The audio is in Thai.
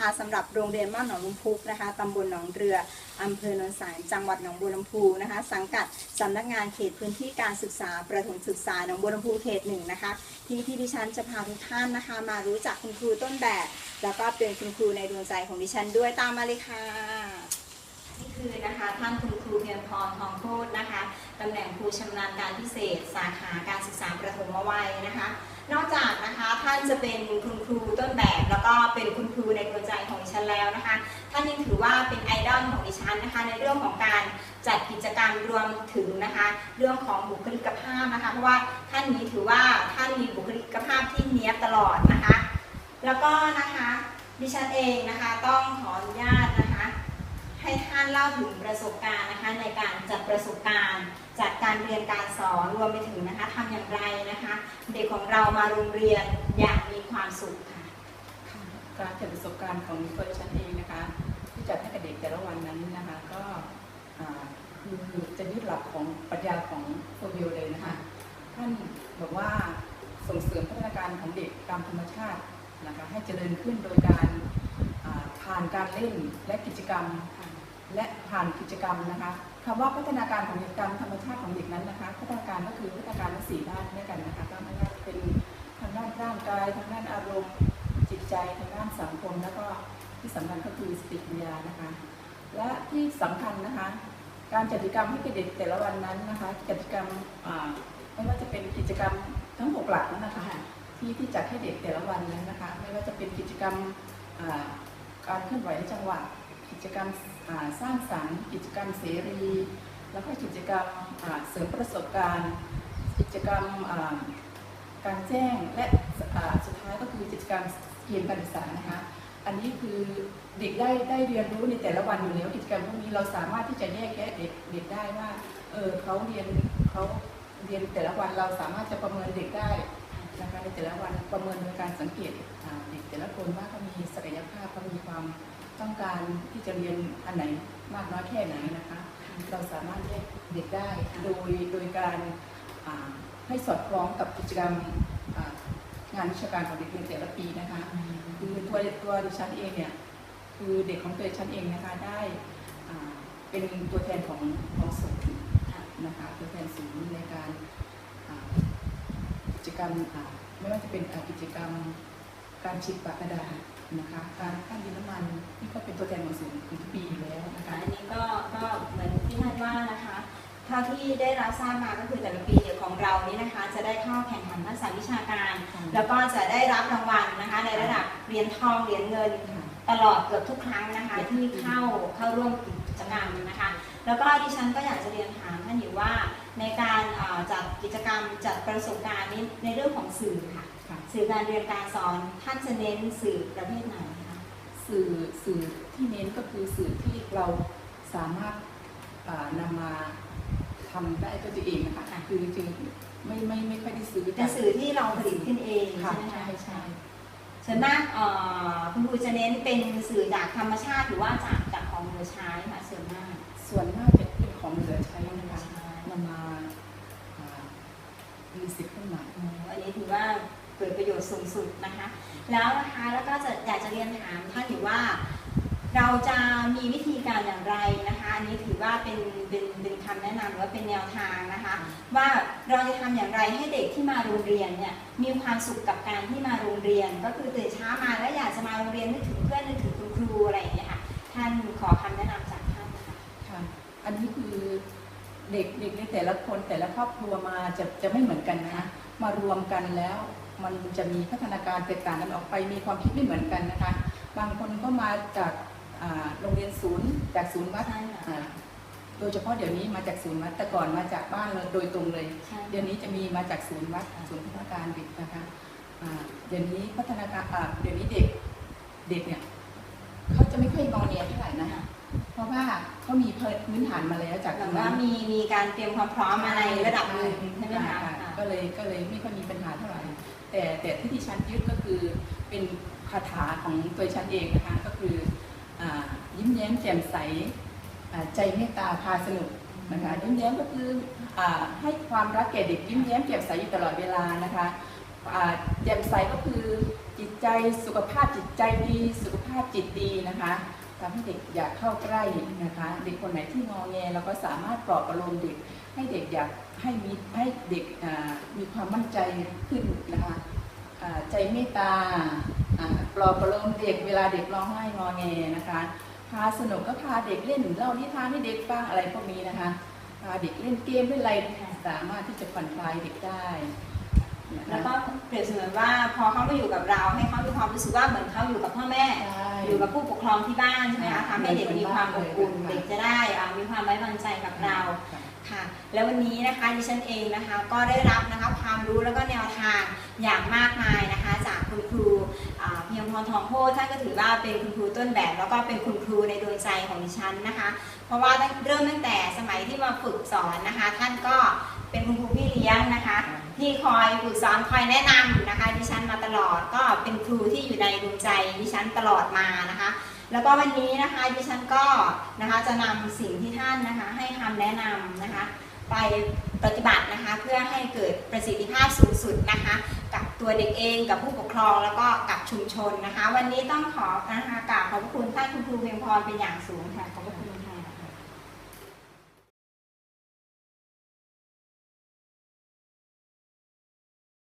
คะสำหรับโรงเรียนบ้านหนองลุมพุกนะคะตำบลหนองเรืออำเภอโนนสารจังหวัดหนองบัวลำพูนะคะ สังกัดสำนักงานเขตพื้นที่การศึกษาประถมศึกษาหนองบัวลำพูเขตหนึ่งนะคะที่ที่ดิฉันจะพาทุกท่านนะคะ มารู้จักคุณครูต้นแบบ แล้วก็เป็นคุณครูในดวงใจของดิฉันด้วยตามมาเลยค่ะนี่คือนะคะท่านคุณครูเพียรพรทองโคตรนะคะ ตำแหน่งครูชำนาญการพิเศษ สาขาการศึกษาประถมวัยนะคะ นอกจากนะคะท่านจะเป็นคุณครูต้นแบบ แล้วก็เป็นคุณครูในดวงใจของดิฉันแล้วนะคะ ท่านยังถือว่าเป็นไอดอลของดิฉันนะคะ ในเรื่องของการจัดกิจกรรมรวมถึงนะคะ เรื่องของบุคลิกภาพนะคะ เพราะว่าท่านนี้ถือว่าท่านมีบุคลิกภาพที่เนี้ยบตลอดนะคะ แล้วก็นะคะดิฉันเองนะคะต้องขออนุญาตนะคะ ให้ท่านเล่าถึงประสบการณ์นะคะในการจัดประสบการณ์จัดการเรียนการสอนรวมไปถึงนะคะทำอย่างไรนะคะ เด็กของเรามาโรงเรียนอย่างมีความสุขค่ะการจัดประสบการณ์ของตัวฉันเองนะคะ ที่จัดให้กับเด็กแต่ละวันนั้นนะคะ ก็คือจะยึดหลักของปรัชญาของโฟวิลเลยนะคะท่านบอกว่าส่งเสริมพัฒนาการของเด็กตามธรรมชาตินะคะให้เจริญขึ้นโดยการผ่านการเล่นและกิจกรรม และผ่านกิจกรรมนะคะคำว่าพัฒนาการของกิจกรรมธรรมชาติของเด็กนั้นนะคะ พัฒนาการก็คือพัฒนาการทั้งสี่ด้านด้วยกันนะคะก็ไม่ว่าจะเป็นทางด้านร่างกายทางด้านอารมณ์จิตใจทางด้านสังคม แล้วก็ที่สำคัญก็คือสติปัญญานะคะ และที่สำคัญนะคะ การจัดกิจกรรมให้กับเด็กแต่ละวันนั้นนะคะกิจกรรมไม่ว่าจะเป็นกิจกรรมทั้งหกหลักนั้นนะคะที่ที่จัดให้เด็กแต่ละวันนั้นนะคะ ไม่ว่าจะเป็นกิจกรรมการเคลื่อนไหวในจังหวะ จกรรมสร้างสรรค์ กิจกรรมเสรี แล้วก็กิจกรรมเสริมประสบการณ์ กิจกรรมการแจ้งและสุดท้ายก็คือกิจกรรมเกมการศึกษานะคะอันนี้คือเด็กได้ได้เรียนรู้ในแต่ละวันอยู่แล้วกิจกรรมพวกนี้เราสามารถที่จะแยกแยะเด็กเด็กได้ว่าเออเขาเรียนเขาเรียนแต่ละวันเราสามารถจะประเมินเด็กได้นะคะในแต่ละวันประเมินโดยการสังเกตเด็กแต่ละคนว่าเขามีศักยภาพเขามีความ ต้องการที่จะเรียนอันไหนมากน้อยแค่ไหนนะคะ เราสามารถแยกเด็กได้โดยโดยการให้สอดคล้องกับกิจกรรมงานวิชาการของเด็กในแต่ละปีนะคะคือตัวตัวดิฉันเองเนี่ยคือเด็กของตัวดิฉันเองนะคะได้เป็นตัวแทนของของศูนย์นะคะตัวแทนศูนย์ในการกิจกรรมอ่าไม่ว่าจะเป็นกิจกรรมการฉีดปากกระดาษ นะคะการขั้นดินน้ำมันนี่ก็เป็นตัวแทนของศูนย์ทุกปีอยู่แล้วนะค่ะคะอันนี้ก็ก็เหมือนที่ท่านว่านะคะเท่าที่ได้รับทราบมาก็คือแต่ละปีเด็กของเรานี้นะคะ จะได้เข้าแข่งขันทักษะวิชาการ แล้วก็จะได้รับรางวัลนะคะ ในระดับเหรียญทองเหรียญเงินค่ะตลอดเกือบทุกครั้งนะคะ ที่เข้าเข้าร่วมกิจกรรมนะคะ แล้วก็ดิฉันก็อยากจะเรียนถามท่านอยู่ว่าในการเอ่อจัดกิจกรรมจัดประสบการณ์นี้ในเรื่องของสื่อค่ะค่ะ สื่อการเรียนการสอนท่านจะเน้นสื่อประเภทไหนคะสื่อสื่อที่เน้นก็คือสื่อที่เราสามารถอ่านำมาทำได้ด้วยตัวเองนะคะคือจริงๆไม่ไม่ไม่ค่อยได้ซื้อเป็นจากสื่อที่เราผลิตขึ้นเองค่ะใช่ไหมใช่คะใช่ส่วนมากเอ่อคุณครูจะเน้นเป็นสื่อจากธรรมชาติหรือว่าจากจากของเหลือใช้ค่ะส่วนมาก ส่วนมากจะเป็นของเหลือใช้นะคะนำมาอ่ารีสิทธิ์ขึ้นมาอืมอันนี้ถือว่า เกิดประโยชน์สูงสุดนะคะ แล้วนะคะแล้วก็จะอยากจะเรียนถามท่านอยู่ว่า เราจะมีวิธีการอย่างไรนะคะ อันนี้ถือว่าเป็นเป็นเป็นคำแนะนำหรือว่าเป็นแนวทางนะคะ ว่าเราจะทำอย่างไรให้เด็กที่มาโรงเรียนเนี่ยมีความสุขกับการที่มาโรงเรียน ก็คือตื่นเช้ามาแล้วอยากจะมาโรงเรียนนึกถึงเพื่อนนึกถึงคุณครูอะไรอย่างเงี้ยค่ะท่านขอคำแนะนำจากท่านนะคะค่ะอันนี้คือเด็กเด็กในแต่ละคนแต่ละครอบครัวมาจะจะไม่เหมือนกันนะมารวมกันแล้ว มันจะมีพัฒนาการแตกต่างกันออกไป มีความคิดไม่เหมือนกันนะคะ บางคนก็มาจากอ่าโรงเรียนศูนย์จากศูนย์วัดใช่ค่ะอ่าโดยเฉพาะเดี๋ยวนี้มาจากศูนย์วัดแต่ก่อนมาจากบ้านเราโดยตรงเลยใช่เดี๋ยวนี้จะมีมาจากศูนย์วัดศูนย์พัฒนาการเด็กนะคะอ่าเดี๋ยวนี้พัฒนาการอ่าเดี๋ยวนี้เด็กเด็กเนี่ยเขาจะไม่ค่อยงอแงเท่าไหร่นะคะเพราะว่าเขามีพื้นฐานมาแล้วจากแบตรบงว่านั้นมีมีการเตรียมความพร้อมมาในระดับหนึ่งใช่ไหมคะก็ เลยก็เลยไม่ค่อยมีปัญหาเท่าไหร่แต่แต่ที่ดิฉันยึดก็คือเป็นคาถาของตัวฉันเองนะคะก็คืออยิ้มแย้มแจ่มใสใจเมตตาพาสนุกนะคะยิ้มแย้มก็คืออให้ความรักแก่เด็กยิ้มแย้มแจ่มใสอยู่ตลอดเวลานะคะแจ่มใสก็คือจิตใจสุขภาพจิตใจดี สุขภาพจิตดีนะคะ ทำให้เด็กอยากเข้าใกล้นะคะ เด็กคนไหนที่งอแงเราก็สามารถปลอบประโลมเด็ก ให้เด็กอยากให้มีให้เด็กมีความมั่นใจขึ้นนะคะใจเมตตาปลอบประโลมเด็กเวลาเด็กร้องไห้งอแงนะคะพาสนุกก็พาเด็กเล่นเล่านิทานให้เด็กฟังอะไรพวกนี้นะคะพาเด็กเล่นเกมเล่นอะไรสามารถที่จะผ่อนคลายเด็กได้ แล้วก็เปรียบเสมือนว่าพอเขามาอยู่กับเราให้เขามีความรู้สึกว่าเหมือนเขาอยู่กับพ่อแม่ใช่อยู่กับผู้ปกครองที่บ้านใช่ไหมคะทำให้เด็กมีความอบอุ่นเหมือนบ้านเลยเด็กจะได้อ่ามีความไว้วางใจกับเราค่ะแล้ววันนี้นะคะดิฉันเองนะคะก็ได้รับนะคะความรู้แล้วก็แนวทางอย่างมากมายนะคะ จากคุณครูอ่าเพียงพรทองโพธิ์ท่านก็ถือว่าเป็นคุณครูต้นแบบ แล้วก็เป็นคุณครูในดวงใจของดิฉันนะคะ เพราะว่าตั้งเริ่มตั้งแต่สมัยที่มาฝึกสอนนะคะ ท่านก็ เป็นคุณครูพี่เลี้ยงนะคะ ที่คอยฝึกสอนคอยแนะนำนะคะดิฉันมาตลอดก็เป็นครูที่อยู่ในดวงใจดิฉันตลอดมานะคะ แล้วก็วันนี้นะคะดิฉันก็นะคะจะนำสิ่งที่ท่านนะคะ ให้คำแนะนำนะคะ ไปปฏิบัตินะคะเพื่อให้เกิดประสิทธิภาพสูงสุดนะคะ กับตัวเด็กเองกับผู้ปกครองแล้วก็กับชุมชนนะคะ วันนี้ต้องขอนะคะกราบขอบพระคุณท่านคุณครูเพียงพรเป็นอย่างสูงค่ะขอบพระคุณ